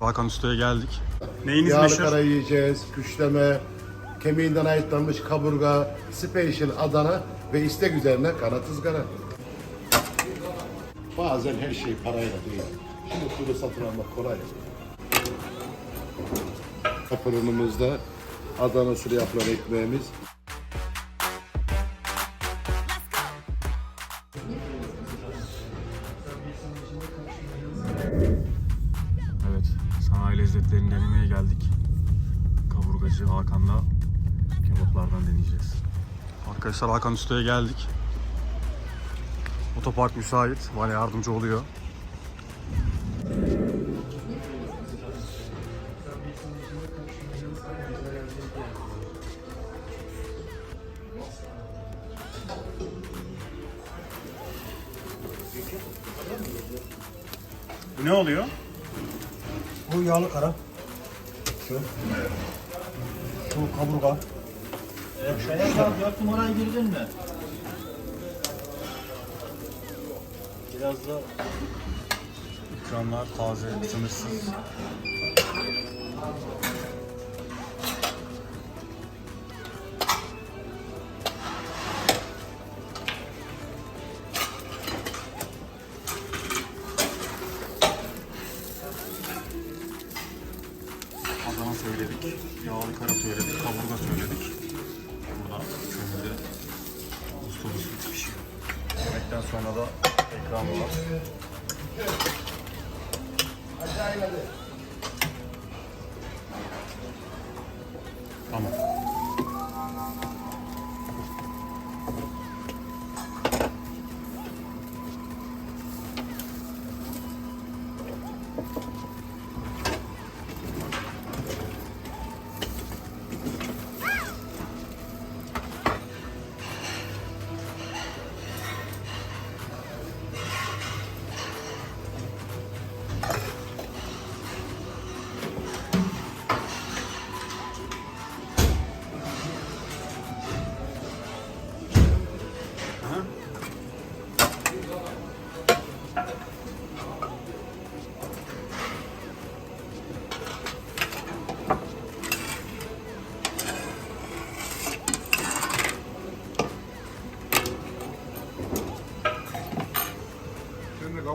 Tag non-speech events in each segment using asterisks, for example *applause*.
Hakan Usta'ya geldik. Neyiniz Yağlı meşhur? kara yiyeceğiz, küşleme, kemiğinden ayıtlanmış kaburga, special Adana ve istek üzerine kanat ızgara. Bazen her şey parayla değil. Şimdi kuru satın almak kolay. Fırınımızda Adana usulü yapılan ekmeğimiz. Lezzetlerini denemeye geldik. Kaburgacı Hakan'la kebaplardan deneyeceğiz. Arkadaşlar Hakan Usta'ya geldik. Otopark müsait, bana yardımcı oluyor. Ne oluyor? Bu yağlı kara. Şu. Şu kaburga. Şeye bak dört numaraya girdin mi? Biraz da İkramlar taze, sınırsız. Söyledik, yağlı kara söyledik, kaburga söyledik. Burada kömürde usta usul pişiyor. Yemekten sonra da ikram var. Tamam.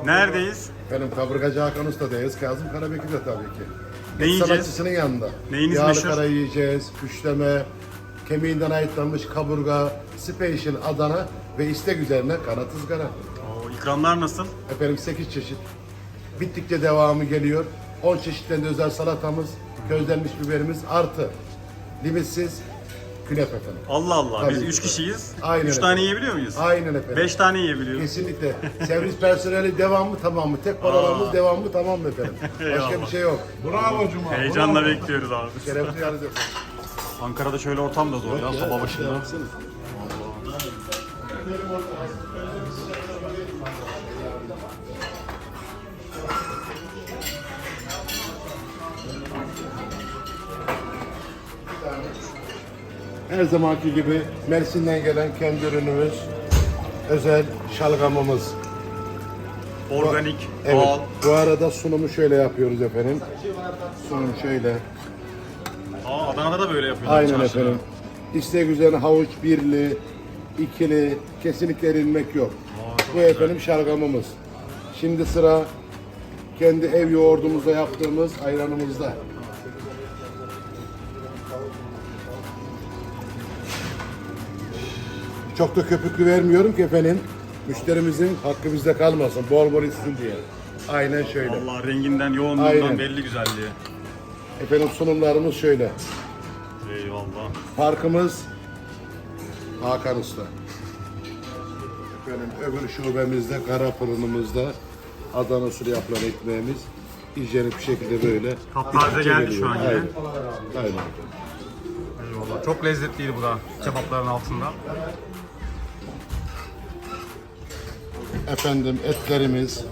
Neredeyiz? Benim kaburgacı Hakan Usta'dayız. Kazım Karabekir de tabii ki. Ne yiyeceğiz? Sanatçısının yanında. Neyiniz Yağlı meşhur? kara yiyeceğiz, küşleme, kemiğinden ayıtlanmış kaburga, special Adana ve istek üzerine kanat ızgara. Oo, ikramlar nasıl? Efendim 8 çeşit. Bittikçe devamı geliyor. 10 çeşitten de özel salatamız, közlenmiş biberimiz artı limitsiz künefe efendim. Allah Allah. Tabii Biz ki. 3 kişiyiz. Aynen 3 öyle. tane yiyebiliyor muyuz? Aynen efendim. 5 tane yiyebiliyoruz. Kesinlikle. Servis personeli devamlı tamamı. Tek paralarımız devamlı tamam mı efendim? *laughs* Başka bir şey yok. Bravo Cuma. Heyecanla bekliyoruz abi. Şerefli efendim. Ankara'da şöyle ortam da zor ya, soba başında. Her zamanki gibi Mersin'den gelen kendi ürünümüz, özel şalgamımız. Organik, Evet. doğal. Bu arada sunumu şöyle yapıyoruz efendim. Sunum şöyle. Aa, Adana'da da böyle yapıyorlar. Aynen çarşıda. efendim. İstek üzerine havuç birli, ikili, kesinlikle erinmek yok. Aa, çok Bu efendim şalgamımız. Şimdi sıra kendi ev yoğurdumuzda yaptığımız ayranımızda. Çok da köpüklü vermiyorum ki efendim. Müşterimizin hakkı bizde kalmasın. Bol bol içsin diye. Aynen şöyle. Vallahi renginden, yoğunluğundan Aynen. belli güzelliği. Efendim sunumlarımız şöyle. Eyvallah. Parkımız Hakan Usta. Efendim öbür şubemizde, kara fırınımızda Adana usulü yapılan ekmeğimiz hijyenik bir şekilde böyle. Taptaze geldi geliyor. şu an yine. Aynen. Aynen. Eyvallah. Çok lezzetliydi bu da kebapların altında. Efendim etlerimiz,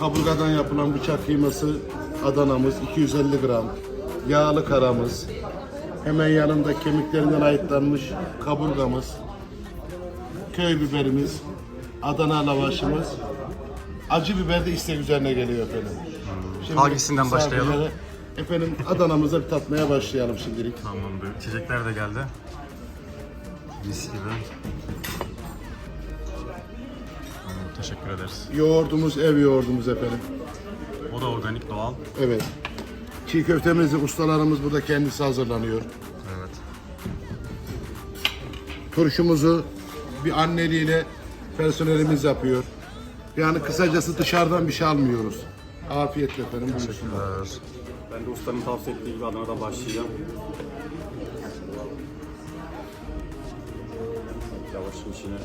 kaburgadan yapılan bıçak kıyması Adana'mız 250 gram, yağlı karamız, hemen yanında kemiklerinden ayıtlanmış kaburgamız, köy biberimiz, Adana lavaşımız, Acı biber de istek üzerine geliyor efendim. Şimdi Hangisinden başlayalım? misafirlere- Efendim Adana'mıza bir tatmaya başlayalım şimdilik. Tamamdır. İçecekler de geldi. Mis gibi. Teşekkür ederiz. Yoğurdumuz ev yoğurdumuz efendim. O da organik, doğal. Evet. Çiğ köftemizi ustalarımız burada kendisi hazırlanıyor. Evet. Turşumuzu bir anneliğiyle personelimiz yapıyor. Yani kısacası dışarıdan bir şey almıyoruz. Afiyetle efendim. Teşekkürler. Ben de ustanın tavsiye ettiği gibi Adana'da başlayacağım. Yavaşın içine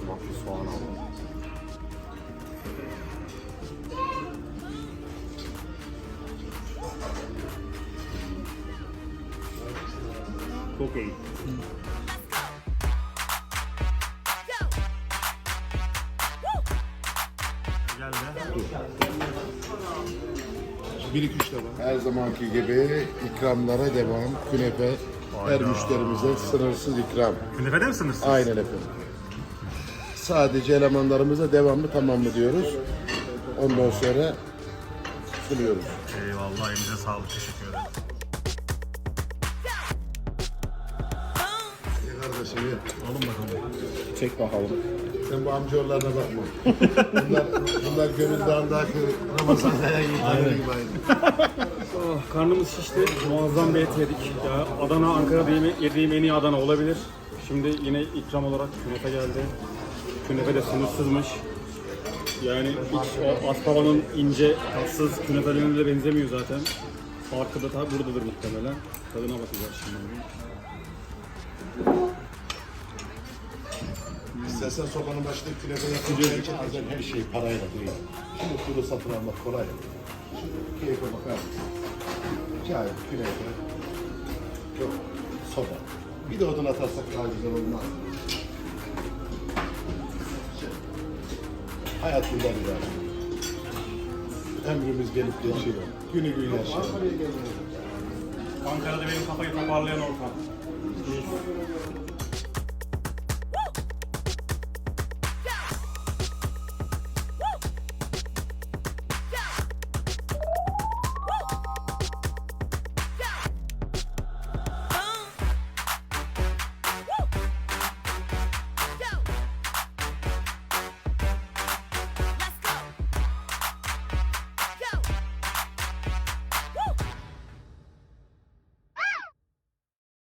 sumaklı soğan aldım. Çok iyi. Geldi. Defa. Her zamanki gibi ikramlara devam. Künefe her müşterimize sınırsız ikram. Künefede misiniz siz? Aynen efendim. Sadece elemanlarımıza devamlı tamamlı diyoruz. Ondan sonra sunuyoruz. Eyvallah, elinize sağlık. Teşekkür ederim. Kardeşim ya. Alın bakalım. Çek bakalım. Sen bu amcaoğullarına bakma. bunlar, bunlar Gönül Dağı'ndaki Ramazan Kaya gibi gibi aynı. Oh, karnımız şişti. Muazzam bir et yedik. Ya Adana, Ankara'da yeme- yediğim en iyi Adana olabilir. Şimdi yine ikram olarak künefe geldi. Künefe de sınırsızmış. Yani hiç o Aspava'nın ince, tatsız künefelerine de benzemiyor zaten. Farkı da tabi buradadır muhtemelen. Tadına bakacağız şimdi. İstersen sobanın başında künefe için bazen her şey parayla değil. Şimdi kuru satın almak kolay. Şimdi keyfe bakar mısın? Çay, künefe, çok soba. Bir de odun atarsak daha güzel olmaz. Hayat bundan ibaret. Ömrümüz gelip geçiyor. Günü gün yaşıyor. Ankara'da benim kafayı toparlayan ortam.